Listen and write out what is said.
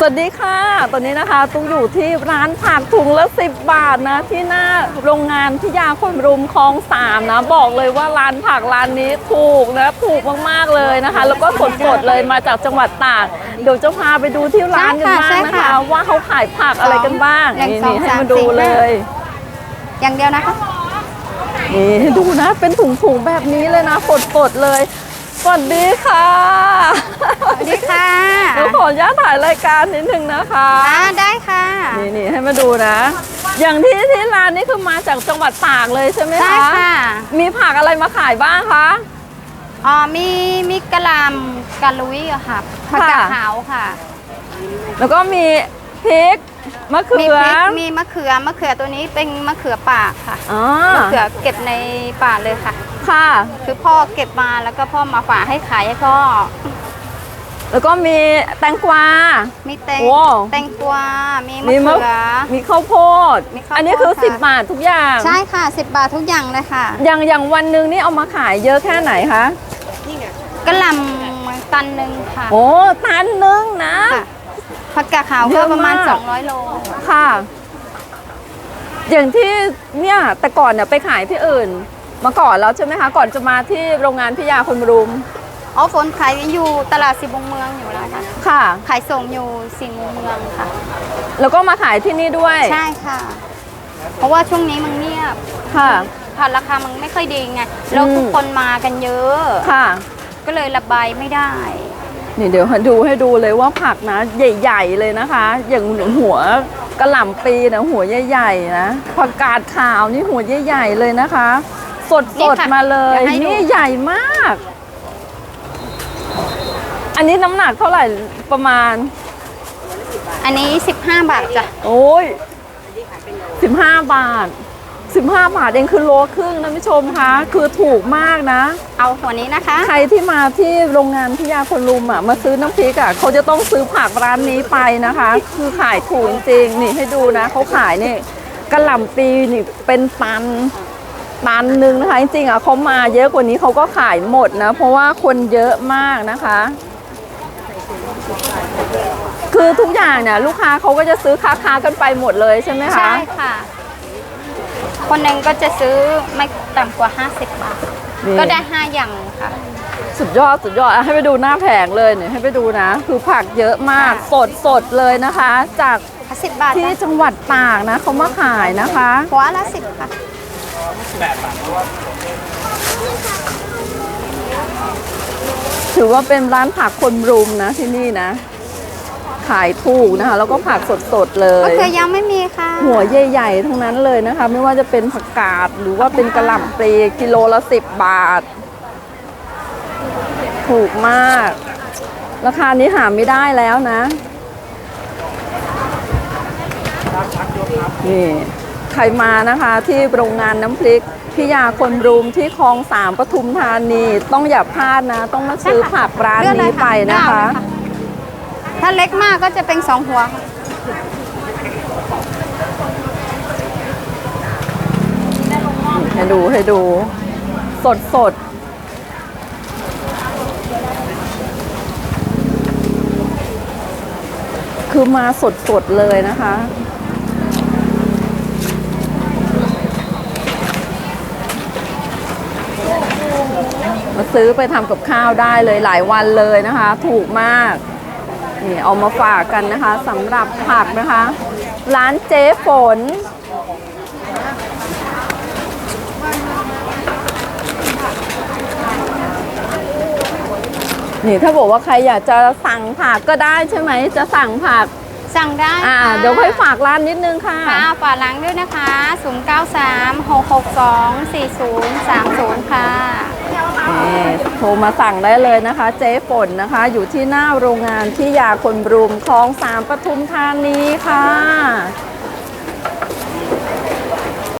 สวัสดีค่ะ ตอนนี้นะคะตุ้งอยู่ที่ร้านผักถุงละ 10 บาทนะ ที่หน้าโรงงานพิยาคนรุมคลองสามนะ บอกเลยว่าร้านผักร้านนี้ถูกนะ ถูกมากๆเลยนะคะ แล้วก็สดๆเลยมาจากจังหวัดตากเดี๋ยวจะพาไปดูที่ร้านกันบ้างใช่นะค่ะคะ ว่าเขาขายผักอะไรกันบ้างหนึ่งนี่สองนี่ให้สามมาดูสี่เลห้ายอย่างเดียวนะคะนี่ให้ดูนะเป็นถุงๆแบบนี้เลยนะสดๆเลย สวัสดีค่ะ สวัสดีค่ะเดี๋ยวขออนุญาตถ่ายรายการนิดนึงนะคะอ่าได้ค่ะ นี่นี่ให้มาดูนะ อย่างที่ที่ร้านนี่คือมาจากจังหวัดตากเลยใช่ไหมใช่คะค่ะ มีผักอะไรมาขายบ้างคะ อ๋อ มีมีกะหล่ำกะลุยอะค่ะผักกาดค่ะขาวค่ะ แล้วก็มีพริกมะเขืมีอพริกมีมะเขือ มะเขือตัวนี้เป็นมะเขือป่าค่ะอ๋อมะเขือเก็บในป่าเลยค่ะ ค่ะ คือพ่อเก็บมาแล้วก็พ่อมาฝากให้ขายให้พ่อ แล้วก็มีแตงกวา มีแตงโอ้ แตงกวามีมะมีมะเขือ มีข้าวโพด มีข้าวโพดอันนี้คือ ค่ะ 10 บาททุกอย่าง ใช่ค่ะ 10 บาททุกอย่างเลยค่ะอย่างอย่างวันหนึ่งนี่เอามาขายเยอะแค่ไหนคะกะหล่ำตันหนึ่งค่ะโอ้ ตันหนึงนะ ค่ะผักกาดขาวเยก็อะประมาณ มาก 200 โล ค่ะ อย่างที่เนี่ยแต่ก่อนเนี่ยไปขายที่อื่น มาก่อนแล้วใช่ไหมคะ ก่อนจะมาที่โรงงานพิยาคนรุม อ๋อฝนขายอยู่ตลาดสิบวงเมืองอยู่แล้วค่ะ ค่ะ ขายส่งอยู่สี่มุมเมืองค่ะ แล้วก็มาขายที่นี่ด้วย ใช่ค่ะ เพราะว่าช่วงนี้มันเงียบค่ะผัดราคามันไม่ค่อยดีไงแล้วทุกคนมากันเยอะ ค่ะ ก็เลยระบายไม่ได้นี่เดี๋ยวดูให้ดูเลยว่าผักนะ ใหญ่ ๆ เลยนะคะ อย่างหัวกระหล่ำปีนะหัวใหญ่ ๆ นะผักกาดขาวนี่หัวใหญ่ ๆ เลยนะคะ สดนี่ค่ะๆมาเลยเดี๋ยวให้ดู นี่ใหญ่มาก อันนี้น้ำหนักเท่าไหร่ประมาณ อันนี้ 15 บาทจ้ะ โอ้ยสิบห้าบาทสิบห้าบาทเองคือโลครึ่งนะผู้ชมคะคือถูกมากนะ เอาหัวนี้นะคะ ใครที่มาที่โรงงานพิยาคนลุมอะมาซื้อน้ำพริกอะเขาจะต้องซื้อผักร้านนี้ไปนะคะ คือขายถูกจริงๆนี่ให้ดูนะเขาขายนี่กระหล่ำปีนี่เป็นตัน ตันหนึ่งนะคะ จริงๆอะเขามาเยอะกว่านี้เขาก็ขายหมดนะ เพราะว่าคนเยอะมากนะคะ คือทุกอย่างเนี่ยลูกค้าเขาก็จะซื้อค้าค้าๆกันไปหมดเลยใช่ไหมคะใช่ค่ะ คนหนึ่งก็จะซื้อไม่ต่ำกว่า 50 บาท นี่ ก็ได้ 5 อย่างค่ะ สุดยอดสุดยอดอะให้ไปดูหน้าแผงเลยเนี่ยให้ไปดูนะ คือผักเยอะมากค่ะ สดสดเลยนะคะ จาก10บาทที่จ้ะจังหวัดตากนะเขามาขายนะคะ หัวละ 10 ค่ะ ถือว่าเป็นร้านผักคนรุมนะที่นี่นะ ขายถูกนะคะ แล้วก็ผักสดสดๆเลก็ยคือยังไม่มีค่ะหัวใหญ่ๆทั้งนั้นเลยนะคะ ไม่ว่าจะเป็นผักกาดหรือว่าเป็นกระหล่ำปลีกิโลละสิบบาท ถูกมาก ราคานี้หาไม่ได้แล้วนะ นี่ ใครมานะคะที่โรงงานน้ำพริกพิยาคนรุมที่คลองสามปทุมธานี ต้องอย่าพลาดนะ ต้องมาซื้อผักร้านเลือกเลนี้ยไปนะคะเลือกเอาเลยถ้าเล็กมากก็จะเป็นสองหัวค่ะให้ดูให้ดู สดสดคือมาสดสดเลยนะคะ มาซื้อไปทำกับข้าวได้เลยหลายวันเลยนะคะ ถูกมากนี่เอามาฝากกันนะคะสำหรับผักนะคะ ร้านเจ๊ฝน นี่ถ้าบอกว่าใครอยากจะสั่งผักก็ได้ใช่ไหม จะสั่งผัก สั่งได้อ่า ค่ะเดี๋ยวค่อยฝากร้านนิดนึงค่ะ ค่ะฝากล้างด้วยนะคะ 0 9 3 6 6 2 4 0 3 0 ค่ะ นี่โทรมาสั่งได้เลยนะคะ เจ๊ฝนนะคะ อยู่ที่หน้าโรงงานที่ยาคนรุมคลองสามปทุมธานีค่ะ